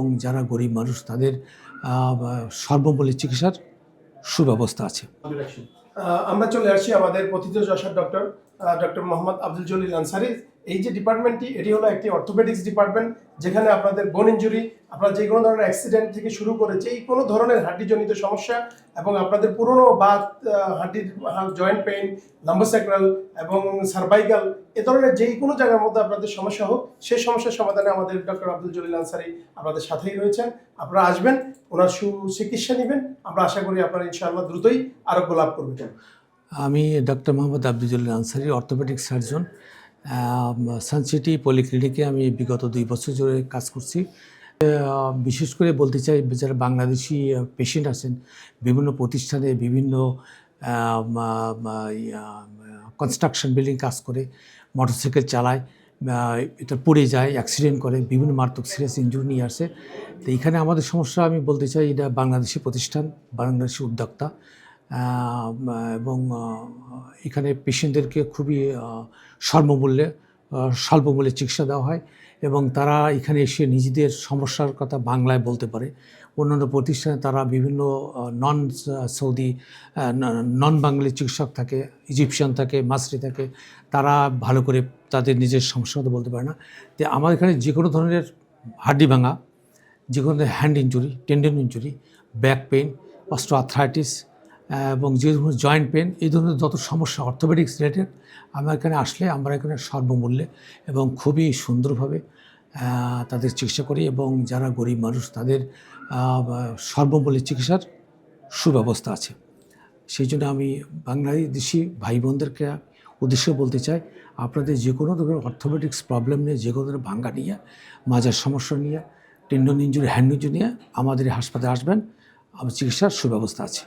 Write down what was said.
এবং যারা গরিব মানুষ, তাদের সর্বমূল্যে চিকিৎসার সুব্যবস্থা আছে। আমরা চলে আসছি আমাদের যশোর ডক্টর ডক্টর মোহাম্মদ আব্দুল জলিল আনসারি। এই যে ডিপার্টমেন্টটি, এটি হলো একটি অর্থোপেডিক্স ডিপার্টমেন্ট, যেখানে আপনাদের বোন ইঞ্জুরি আপনার যে কোনো ধরনের অ্যাক্সিডেন্ট থেকে শুরু করে যেই কোনো ধরনের হাড্ডিজনিত সমস্যা এবং আপনাদের পুরনো বা হাড্ডির জয়েন্ট পেইন লাম্বোস্যাক্রাল এবং সার্ভাইকাল এ ধরনের যেই কোনো জায়গার মধ্যে আপনাদের সমস্যা হোক, সেই সমস্যার সমাধানে আমাদের ডক্টর আব্দুল জলিল আনসারি আপনাদের সাথেই রয়েছেন। আপনারা আসবেন, ওনার সুচিকিৎসা নেবেন। আমরা আশা করি আপনারা ইনশাআল্লাহ দ্রুতই আরোগ্য লাভ করবেন। আমি doctor Mohammad Abdul Jalil Ansari orthopaedic surgeon Suncity পলিক্লিনিকে আমি বিগত দুই বছর ধরে কাজ করছি। বিশেষ করে বলতে চাই, যারা বাংলাদেশি পেশেন্ট আছেন, বিভিন্ন প্রতিষ্ঠানে বিভিন্ন কনস্ট্রাকশন বিল্ডিং কাজ করে মোটরসাইকেল চালায় এটা পড়ে যায় অ্যাক্সিডেন্ট করে, বিভিন্ন মারাত্মক সিরিয়াস ইঞ্জুরি নিয়ে আসে। তো এখানে আমাদের সমস্যা, আমি বলতে চাই, এটা বাংলাদেশি প্রতিষ্ঠান, বাংলাদেশি উদ্যোক্তা। এবং এখানে পেশেন্টদেরকে খুবই আহ, স্বল্পমূল্যে চিকিৎসা দেওয়া হয় এবং তারা এখানে এসে নিজেদের সমস্যার কথা বাংলায় বলতে পারে। অন্যান্য প্রতিষ্ঠানে তারা বিভিন্ন নন সৌদি নন বাঙালি চিকিৎসক থাকে ইজিপশিয়ান থাকে মাসরি থাকে তারা ভালো করে তাদের নিজের সমস্যা কথা বলতে পারে না। তো আমার এখানে যে কোনো ধরনের হাড্ডি ভাঙা যে কোনো ধরনের hand injury tendon injury back pain osteoarthritis এবং যে ধরনের জয়েন্ট পেন এই ধরনের যত সমস্যা অর্থোপেডিক্স রিলেটেড আমার এখানে আসলে, আমরা এখানে সর্বমূল্যে এবং খুবই সুন্দরভাবে তাদের চিকিৎসা করি এবং যারা গরিব মানুষ, তাদের সর্বমূল্যে চিকিৎসার সুব্যবস্থা আছে। সেই জন্য আমি বাংলাদেশি ভাই বোনদেরকে উদ্দেশ্য বলতে চাই, আপনাদের যে কোনো ধরনের অর্থোপেডিক্স প্রবলেম নিয়ে, যে কোনো ধরনের ভাঙ্গা নিয়ে, মাজার সমস্যা নিয়ে টেন্ডন ইঞ্জুরি হ্যান্ড ইঞ্জুরি নিয়ে আমাদের হাসপাতালে আসবেন, আমার চিকিৎসার সুব্যবস্থা আছে।